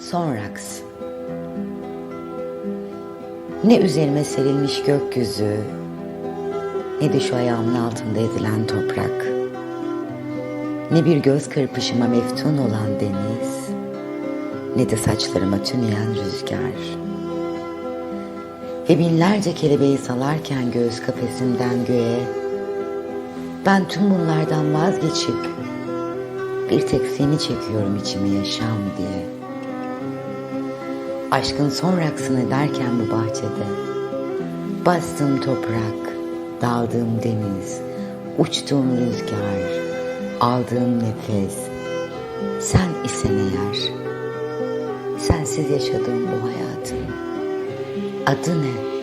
Son. Ne üzerime serilmiş gökyüzü, ne de şu ayağımın altında edilen toprak. Ne bir göz kırpışıma meftun olan deniz, ne de saçlarıma tüneyen rüzgar. Ve binlerce kelebeği salarken göğüs kafesimden göğe, ben tüm bunlardan vazgeçip bir tek seni çekiyorum içime yaşam diye. Aşkın son raksını derken bu bahçede, bastığım toprak, daldığım deniz, uçtuğum rüzgar, aldığım nefes, sen isen eğer, sensiz yaşadığım bu hayatın adı ne?